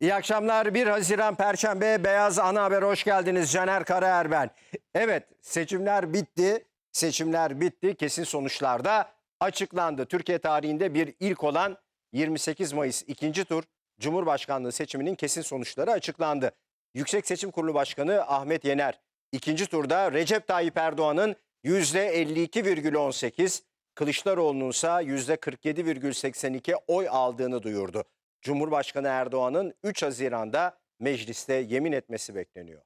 İyi akşamlar. 1 Haziran Perşembe Beyaz Ana Haber hoş geldiniz. Caner Karaer ben. Evet seçimler bitti. Seçimler bitti. Kesin sonuçlar da açıklandı. Türkiye tarihinde bir ilk olan 28 Mayıs ikinci tur Cumhurbaşkanlığı seçiminin kesin sonuçları açıklandı. Yüksek Seçim Kurulu Başkanı Ahmet Yener ikinci turda Recep Tayyip Erdoğan'ın %52,18, Kılıçdaroğlu'nun ise %47,82 oy aldığını duyurdu. Cumhurbaşkanı Erdoğan'ın 3 Haziran'da mecliste yemin etmesi bekleniyor.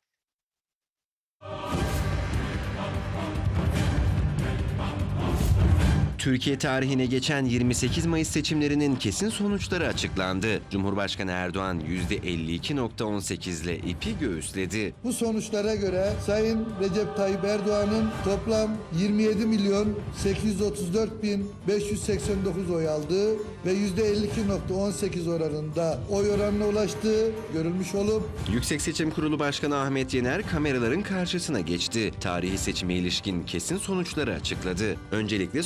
Türkiye tarihine geçen 28 Mayıs seçimlerinin kesin sonuçları açıklandı. Cumhurbaşkanı Erdoğan %52.18 ile ipi göğüsledi. Bu sonuçlara göre Sayın Recep Tayyip Erdoğan'ın toplam 27 milyon 834 bin 589 oy aldığı ve %52.18 oranında oy oranına ulaştığı görülmüş olup Yüksek Seçim Kurulu Başkanı Ahmet Yener kameraların karşısına geçti. Tarihi seçime ilişkin kesin sonuçları açıkladı. Öncelikle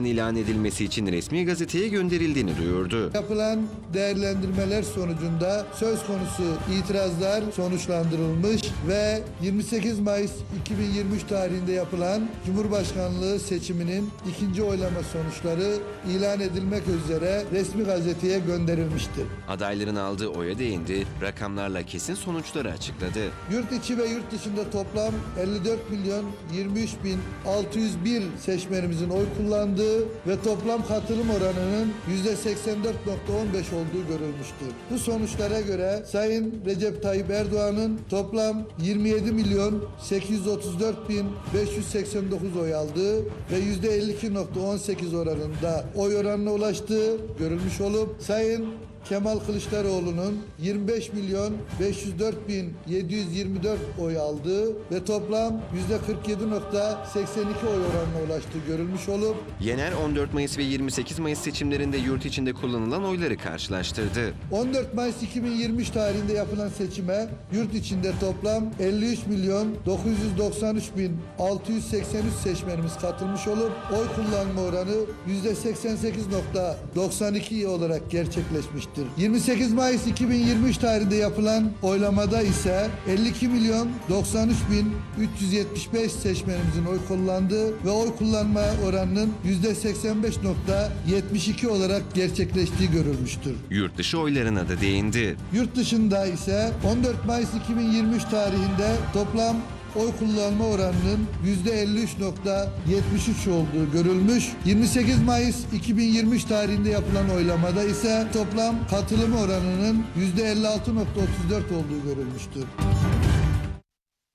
sonuçların ilan edilmesi için resmi gazeteye gönderildiğini duyurdu. yapılan değerlendirmeler sonucunda söz konusu itirazlar sonuçlandırılmış ve 28 Mayıs 2023 tarihinde yapılan Cumhurbaşkanlığı seçiminin ikinci oylama sonuçları ilan edilmek üzere resmi gazeteye gönderilmiştir. Adayların aldığı oya değindi, rakamlarla kesin sonuçları açıkladı. Yurt içi ve yurt dışında toplam 54 milyon 23 bin 601 seçmenimizin oy kullandığı ve toplam katılım oranının %84.15 olduğu görülmüştür. Bu sonuçlara göre Sayın Recep Tayyip Erdoğan'ın toplam 27 milyon 834 bin 589 oy aldığı ve %52.18 oranında oy oranına ulaştığı görülmüş olup Sayın Kemal Kılıçdaroğlu'nun 25 milyon 504 bin 724 oy aldığı ve toplam %47.82 oy oranına ulaştığı görülmüş olup Yener 14 Mayıs ve 28 Mayıs seçimlerinde yurt içinde kullanılan oyları karşılaştırdı. 14 Mayıs 2023 tarihinde yapılan seçime yurt içinde toplam 53 milyon 993 bin 683 seçmenimiz katılmış olup oy kullanma oranı %88.92 olarak gerçekleşmiştir. 28 Mayıs 2023 tarihinde yapılan oylamada ise 52 milyon 93 bin 375 seçmenimizin oy kullandığı ve oy kullanma oranının %85.72 olarak gerçekleştiği görülmüştür. Yurt dışı oylarına da değindi. Yurt dışında ise 14 Mayıs 2023 tarihinde toplam oy kullanma oranının %53.73 olduğu görülmüş. 28 Mayıs 2023 tarihinde yapılan oylamada ise toplam katılım oranının %56.34 olduğu görülmüştür.